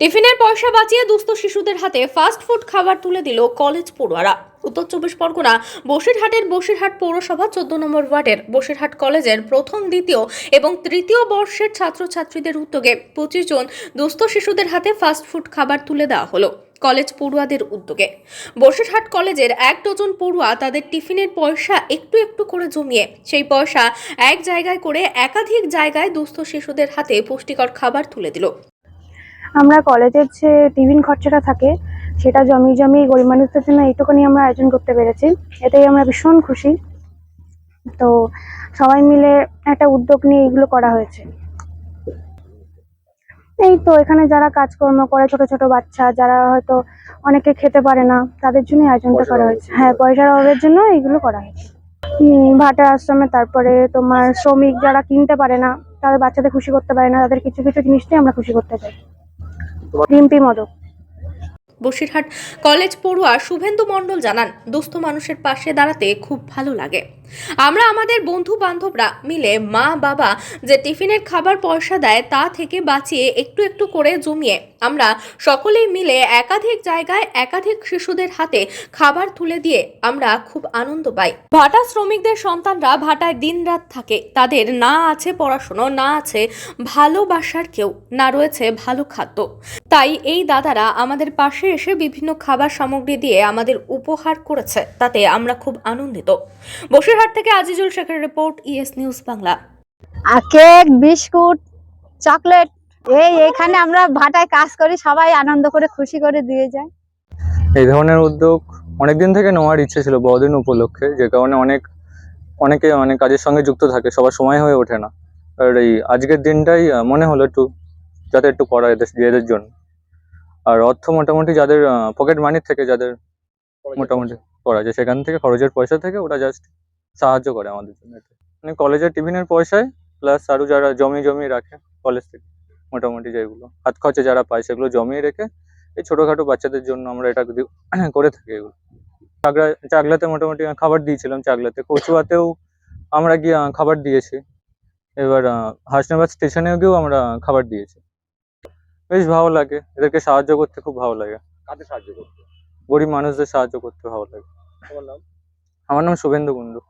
টিফিনের পয়সা বাঁচিয়ে দুস্থ শিশুদের হাতে ফাস্ট ফুড খাবার তুলে দিল কলেজ পড়ুয়ারা। উত্তর চব্বিশ পরগনা, বসিরহাটের বসিরহাট পৌরসভা চোদ্দ নম্বর ওয়ার্ডের বসিরহাট কলেজের প্রথম, দ্বিতীয় এবং তৃতীয় বর্ষের ছাত্রছাত্রীদের উদ্যোগে পঁচিশ জন দুস্থ শিশুদের হাতে ফাস্ট ফুড খাবার তুলে দেওয়া হলো কলেজ পড়ুয়াদের উদ্যোগে। বসিরহাট কলেজের এক ডজন পড়ুয়া তাদের টিফিনের পয়সা একটু একটু করে জমিয়ে, সেই পয়সা এক জায়গায় করে একাধিক জায়গায় দুস্থ শিশুদের হাতে পুষ্টিকর খাবার তুলে দিল। আমরা কলেজের যে টিফিন খরচাটা থাকে সেটা জমিয়ে জমিয়ে গরিব মানুষদের জন্য এইটুকুনি আমরা আয়োজন করতে পেরেছি। এতেই আমরা ভীষণ খুশি। তো সবাই মিলে একটা উদ্যোগ নিয়ে এগুলো করা হয়েছে। এই তো এখানে যারা কাজকর্ম করে ছোট ছোট বাচ্চা যারা হয়তো অনেকে খেতে পারে না তাদের জন্য আয়োজনটা করা হয়েছে। হ্যাঁ পয়সার অভাবের জন্য এইগুলো করা হয়েছে। ভাটা আশ্রমে তারপরে তোমার শ্রমিক যারা কিনতে পারে না তাদের বাচ্চাদের খুশি করতে পারে না তাদের কিছু কিছু জিনিস দিয়ে আমরা খুশি করতে চাই। রিম্পি মদক বসিরহাট কলেজ পড়ুয়া শুভেন্দু মণ্ডল জানান, দুস্থ মানুষের পাশে দাঁড়াতে খুব ভালো লাগে। আমরা আমাদের বন্ধু বান্ধবরা মিলে মা, বাবা যে টিফিনের খাবার পয়সা দেয় তা থেকে বাঁচিয়ে একটু একটু করে জমিয়ে আমরা সকলেই মিলে একাধিক জায়গায় একাধিক শিশুদের হাতে খাবার তুলে দিয়ে আমরা খুব আনন্দ পাই। ভাটা শ্রমিকদের সন্তানরা ভাটায় দিনরাত থাকে। তাদের না আছে পড়াশুনো, না আছে ভালোবাসার কেউ, না রয়েছে ভালো খাদ্য। তাই এই দাদারা আমাদের পাশে এসে বিভিন্ন খাবার সামগ্রী দিয়ে আমাদের উপহার করেছে। তাতে আমরা খুব আনন্দিত। বসিরহাট থেকে আজিজুল শেখের রিপোর্ট ইএস নিউজ বাংলা। আর কেক বিস্কুট চকলেট এই এখানে আমরা ভাটায় কাজ করি সবাই আনন্দ করে খুশি করে দিয়ে যায়। এই ধরনের উদ্যোগ অনেকদিন থেকে নেওয়ার ইচ্ছে ছিল বড়দিন উপলক্ষে যে কারণে অনেক অনেকে অনেক কাজের সঙ্গে যুক্ত থাকে সবার সময় হয়ে ওঠে না। আর এই আজকের দিনটাই মনে হলো একটু যাতে একটু করা এদের এদের জন্য। আর অর্থ মোটামুটি যাদের পকেট মানির থেকে যাদের মোটামুটি করা যায় সেখান থেকে খরচের পয়সা থেকে ওটা জাস্ট সাহায্য করে আমাদের জন্য। মানে কলেজের টিফিনের পয়সায় প্লাস আরও যারা জমি জমি রাখে কলেজ থেকে মোটামুটি যেগুলো হাত খরচে যারা পায় সেগুলো জমিয়ে রেখে এই ছোটোখাটো বাচ্চাদের জন্য আমরা এটা করে থাকি এগুলো। চাগলা চাগলাতে মোটামুটি খাবার দিয়েছিলাম চাগলাতে কচুয়াতেও আমরা গিয়ে খাবার দিয়েছি। এবার হাসনাবাদ স্টেশনেও গিয়েও আমরা খাবার দিয়েছি। বেশ ভালো লাগে। এদেরকে সাহায্য করতে খুব ভালো লাগে। কাদের সাহায্য করতে? গরিব মানুষদের সাহায্য করতে ভালো লাগে। আমার নাম শুভেন্দু কুণ্ডু।